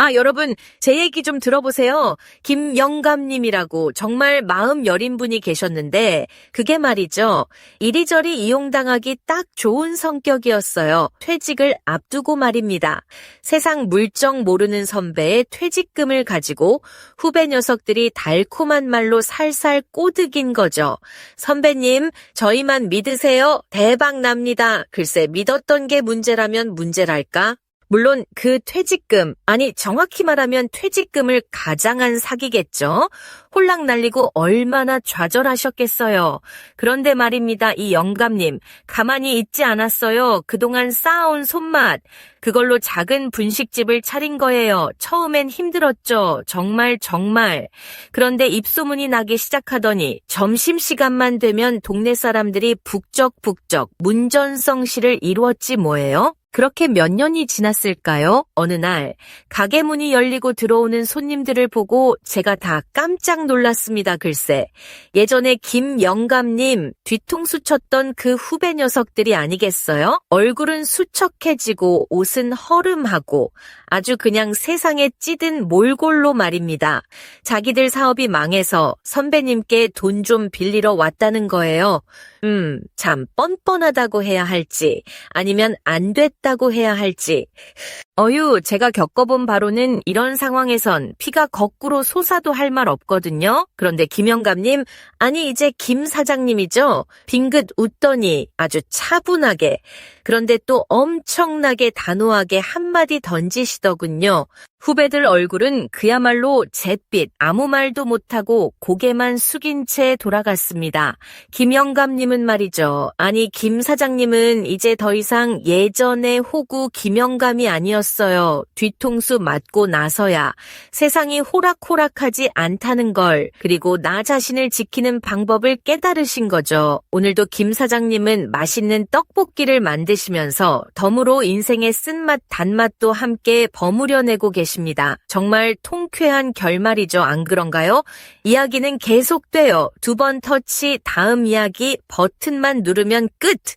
아, 여러분, 제 얘기 좀 들어보세요. 김영감님이라고 정말 마음 여린 분이 계셨는데, 그게 말이죠. 이리저리 이용당하기 딱 좋은 성격이었어요. 퇴직을 앞두고 말입니다. 세상 물정 모르는 선배의 퇴직금을 가지고 후배 녀석들이 달콤한 말로 살살 꼬드긴 거죠. 선배님, 저희만 믿으세요. 대박 납니다. 글쎄, 믿었던 게 문제라면 문제랄까? 물론 그 퇴직금, 아니 정확히 말하면 퇴직금을 가장한 사기겠죠. 홀랑 날리고 얼마나 좌절하셨겠어요. 그런데 말입니다. 이 영감님, 가만히 있지 않았어요. 그동안 쌓아온 손맛. 그걸로 작은 분식집을 차린 거예요. 처음엔 힘들었죠. 정말 정말. 그런데 입소문이 나기 시작하더니 점심시간만 되면 동네 사람들이 북적북적 문전성시를 이루었지 뭐예요? 그렇게 몇 년이 지났을까요? 어느 날 가게 문이 열리고 들어오는 손님들을 보고 제가 다 깜짝 놀랐습니다. 글쎄. 예전에 김영감님 뒤통수 쳤던 그 후배 녀석들이 아니겠어요? 얼굴은 수척해지고 옷은 허름하고 아주 그냥 세상에 찌든 몰골로 말입니다. 자기들 사업이 망해서 선배님께 돈 좀 빌리러 왔다는 거예요. 음, 참 뻔뻔하다고 해야 할지 아니면 안 됐 다고 해야 할지. 어유, 제가 겪어본 바로는 이런 상황에선 피가 거꾸로 솟아도 할 말 없거든요. 그런데 김영감님, 아니 이제 김 사장님이죠? 빙긋 웃더니 아주 차분하게, 그런데 또 엄청나게 단호하게 한마디 던지시더군요. 후배들 얼굴은 그야말로 잿빛 아무 말도 못하고 고개만 숙인 채 돌아갔습니다. 김영감님은 말이죠. 아니 김 사장님은 이제 더 이상 예전의 호구 김영감이 아니었어요. 뒤통수 맞고 나서야 세상이 호락호락하지 않다는 걸 그리고 나 자신을 지키는 방법을 깨달으신 거죠. 오늘도 김 사장님은 맛있는 떡볶이를 만드시면서 덤으로 인생의 쓴맛 단맛도 함께 버무려내고 계십니다. 정말 통쾌한 결말이죠. 안 그런가요? 이야기는 계속돼요. 두 번 터치 다음 이야기 버튼만 누르면 끝!